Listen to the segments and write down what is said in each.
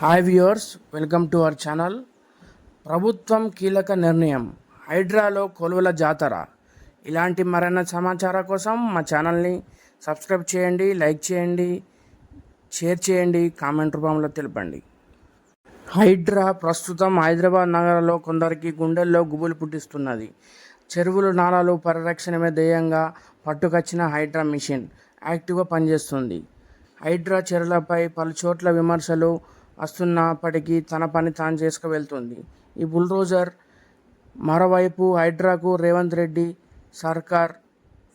Hi viewers welcome to our channel. ప్రభుత్వం కీలక నిర్ణయం హైడ్రాలో కొలువుల జాతర. ఇలాంటి మరిన్న సమాచారం కోసం మా ఛానల్ని సబ్స్క్రైబ్ చేయండి లైక్ చేయండి షేర్ చేయండి కామెంట్ రూపంలో తెలపండి. హైడ్రా ప్రస్తుతం హైదరాబాద్ నగరంలో కొందరికి గుండెల్లో గుబులు పుట్టిస్తున్నది. చెరువులు నాలాలు పరిరక్షణమే ధ్యేయంగా పట్టుకొచ్చిన హైడ్రా మిషన్ యాక్టివ్గా పనిచేస్తుంది. హైడ్రా చెరువులపై పలు చోట్ల విమర్శలు వస్తున్నప్పటికీ తన పని తాను చేసుకు వెళ్తుంది. ఈ బుల్డోజర్ మరోవైపు హైడ్రాకు రేవంత్ రెడ్డి సర్కార్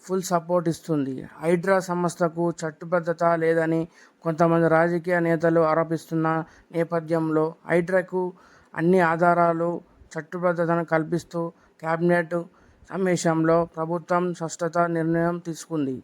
ఫుల్ సపోర్ట్ ఇస్తుంది. హైడ్రా సంస్థకు చట్టుబద్ధత లేదని కొంతమంది రాజకీయ నేతలు ఆరోపిస్తున్న నేపథ్యంలో హైడ్రాకు అన్ని ఆధారాలు చట్టుబద్ధతను కల్పిస్తూ కేబినెట్ సమావేశంలో ప్రభుత్వం స్పష్టత నిర్ణయం తీసుకుంది.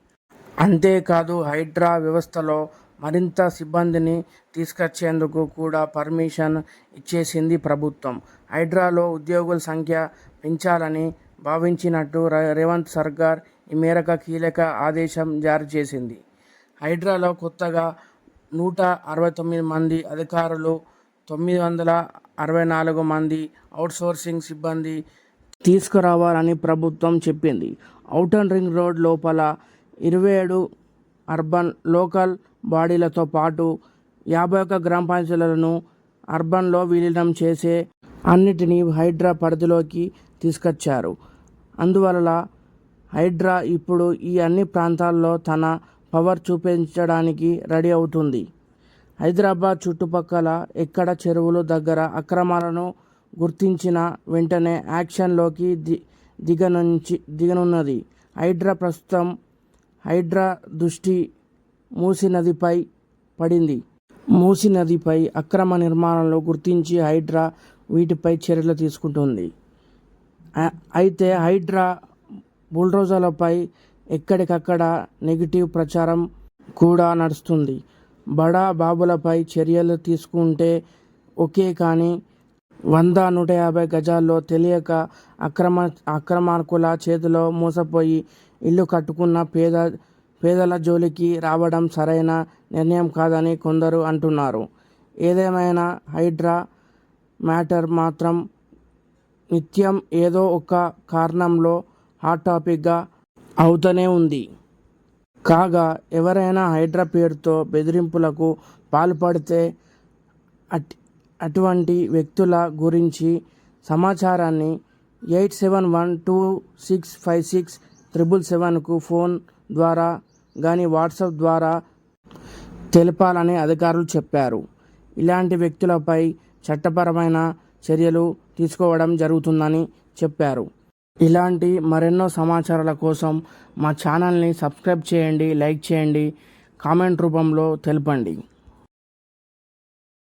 అంతేకాదు హైడ్రా వ్యవస్థలో మరింత సిబ్బందిని తీసుకొచ్చేందుకు కూడా పర్మిషన్ ఇచ్చేసింది ప్రభుత్వం. హైడ్రాలో ఉద్యోగుల సంఖ్య పెంచాలని భావించినట్టు రేవంత్ సర్కార్ ఈ మేరకు కీలక ఆదేశం జారీ చేసింది. హైడ్రాలో కొత్తగా నూట అరవై తొమ్మిది మంది అధికారులు తొమ్మిది వందల అరవై నాలుగు మంది అవుట్సోర్సింగ్ సిబ్బంది తీసుకురావాలని ప్రభుత్వం చెప్పింది. ఔటర్ రింగ్ రోడ్ లోపల ఇరవై ఏడు అర్బన్ లోకల్ బాడీలతో పాటు యాభై ఒక్క గ్రామ పంచాయతీలను అర్బన్లో విలీనం చేసే అన్నిటినీ హైడ్రా పరిధిలోకి తీసుకొచ్చారు. అందువల్ల హైడ్రా ఇప్పుడు ఈ అన్ని ప్రాంతాల్లో తన పవర్ చూపించడానికి రెడీ అవుతుంది. హైదరాబాద్ చుట్టుపక్కల ఎక్కడ చెరువులు దగ్గర అక్రమాలను గుర్తించిన వెంటనే యాక్షన్లోకి ది దిగనుంచి దిగనున్నది. హైడ్రా ప్రస్తుతం హైడ్రా దృష్టి మూసి నదిపై పడింది. మూసి నదిపై అక్రమ నిర్మాణంలో గుర్తించి హైడ్రా వీటిపై చర్యలు తీసుకుంటుంది. అయితే హైడ్రా బుల్డోజర్లపై ఎక్కడికక్కడ నెగిటివ్ ప్రచారం కూడా నడుస్తుంది. బడా బాబులపై చర్యలు తీసుకుంటే ఒకే కానీ వంద నూట యాభై గజాల్లో తెలియక అక్రమ అక్రమార్కుల చేతిలో మోసపోయి ఇల్లు కట్టుకున్న పేద పేదల జోలికి రావడం సరైన నిర్ణయం కాదని కొందరు అంటున్నారు. ఏదేమైనా హైడ్రా మ్యాటర్ మాత్రం నిత్యం ఏదో ఒక కారణంలో హాట్ టాపిక్గా అవుతూనే ఉంది. కాగా ఎవరైనా హైడ్రా పేరుతో బెదిరింపులకు పాల్పడితే అట్ అటువంటి వ్యక్తుల గురించి సమాచారాన్ని eight seven one two six five six triple సెవెన్కు phone ద్వారా కానీ వాట్సాప్ ద్వారా తెలపాలని అధికారులు చెప్పారు. ఇలాంటి వ్యక్తులపై చట్టపరమైన చర్యలు తీసుకోవడం జరుగుతుందని చెప్పారు. ఇలాంటి మరెన్నో సమాచారాల కోసం మా ఛానల్ని సబ్స్క్రైబ్ చేయండి లైక్ చేయండి కామెంట్ రూపంలో తెలపండి.